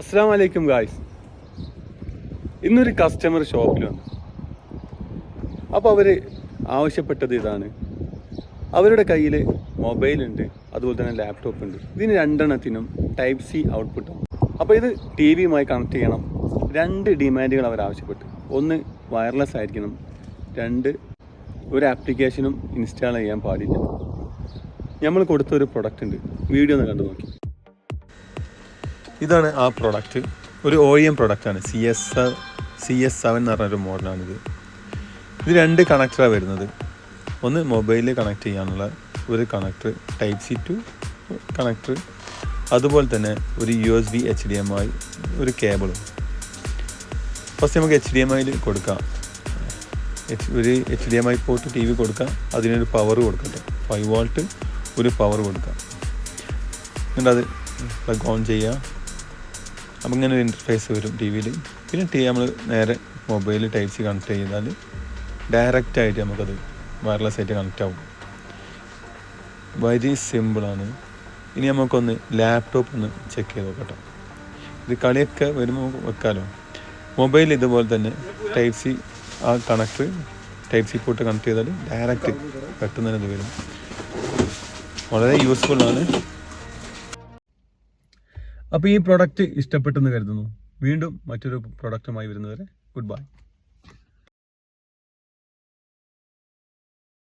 അസ്സാം വലൈക്കും ഗായ്സ്. ഇന്നൊരു കസ്റ്റമർ ഷോപ്പിൽ വന്നു. അപ്പോൾ അവർ ആവശ്യപ്പെട്ടത് ഇതാണ്. അവരുടെ കയ്യിൽ മൊബൈലുണ്ട് അതുപോലെ തന്നെ ലാപ്ടോപ്പ് ഉണ്ട്. ഇതിന് രണ്ടെണ്ണത്തിനും ടൈപ്പ് സി ഔട്ട്പുട്ടാണ് അപ്പോൾ ഇത് ടി വിയുമായി കണക്ട് ചെയ്യണം. രണ്ട് ഡിമാൻഡുകൾ അവർ ആവശ്യപ്പെട്ടു. ഒന്ന് വയർലെസ് ആയിരിക്കണം. രണ്ട് ഒരു ആപ്ലിക്കേഷനും ഇൻസ്റ്റാൾ ചെയ്യാൻ പാടില്ല. നമ്മൾ കൊടുത്തൊരു പ്രൊഡക്റ്റ് ഉണ്ട്. വീഡിയോ ഒന്ന് കണ്ടു നോക്കി. ഇതാണ് ആ പ്രൊഡക്റ്റ് ഒരു ഒ എം പ്രൊഡക്റ്റാണ് C S C S seven എന്ന് പറഞ്ഞൊരു മോഡലാണിത് ഇത്. രണ്ട് കണക്ടറാണ് വരുന്നത്. ഒന്ന് മൊബൈലിൽ കണക്ട് ചെയ്യാനുള്ള ഒരു connector type C to connector അതുപോലെ തന്നെ ഒരു U S B H D M I ഒരു കേബിളും ഫസ്റ്റ് നമുക്ക് എച്ച് ഡി എം ഐയിൽ കൊടുക്കാം. എച്ച് ഒരു H D M I port T V കൊടുക്കാം. അതിനൊരു പവർ കൊടുക്കട്ടെ. ഫൈവ് വോൾട്ട് ഒരു പവർ കൊടുക്കാം. എന്നിട്ട് അത് പ്ലഗ് ഓൺ ചെയ്യുക. അപ്പം ഇങ്ങനെ ഒരു ഇന്റർഫേസ് വരും ടി വിയിൽ പിന്നെ ടി നമ്മൾ നേരെ മൊബൈൽ ടൈപ്പ് സി കണക്ട് ചെയ്താൽ ഡയറക്റ്റ് ആയിട്ട് നമുക്കത് വയർലെസ് ആയിട്ട് കണക്റ്റ് ആവും. വെരി സിമ്പിളാണ് ഇനി നമുക്കൊന്ന് ലാപ്ടോപ്പ് ഒന്ന് ചെക്ക് ചെയ്ത് നോക്കട്ടെ. ഇത് കളിയൊക്കെ വരുമ്പോൾ വെക്കാലോ. മൊബൈൽ ഇതുപോലെ തന്നെ ടൈപ്പ് സി ആ connect type C port connect ചെയ്താൽ ഡയറക്റ്റ് പെട്ടെന്ന് തന്നെ ഇത് വരും. വളരെ യൂസ്ഫുൾ ആണ്. അപ്പോൾ ഈ പ്രൊഡക്റ്റ് ഇഷ്ടപ്പെട്ടെന്ന് കരുതുന്നു. വീണ്ടും മറ്റൊരു പ്രൊഡക്റ്റുമായി വരുന്നവരെ ഗുഡ് ബൈ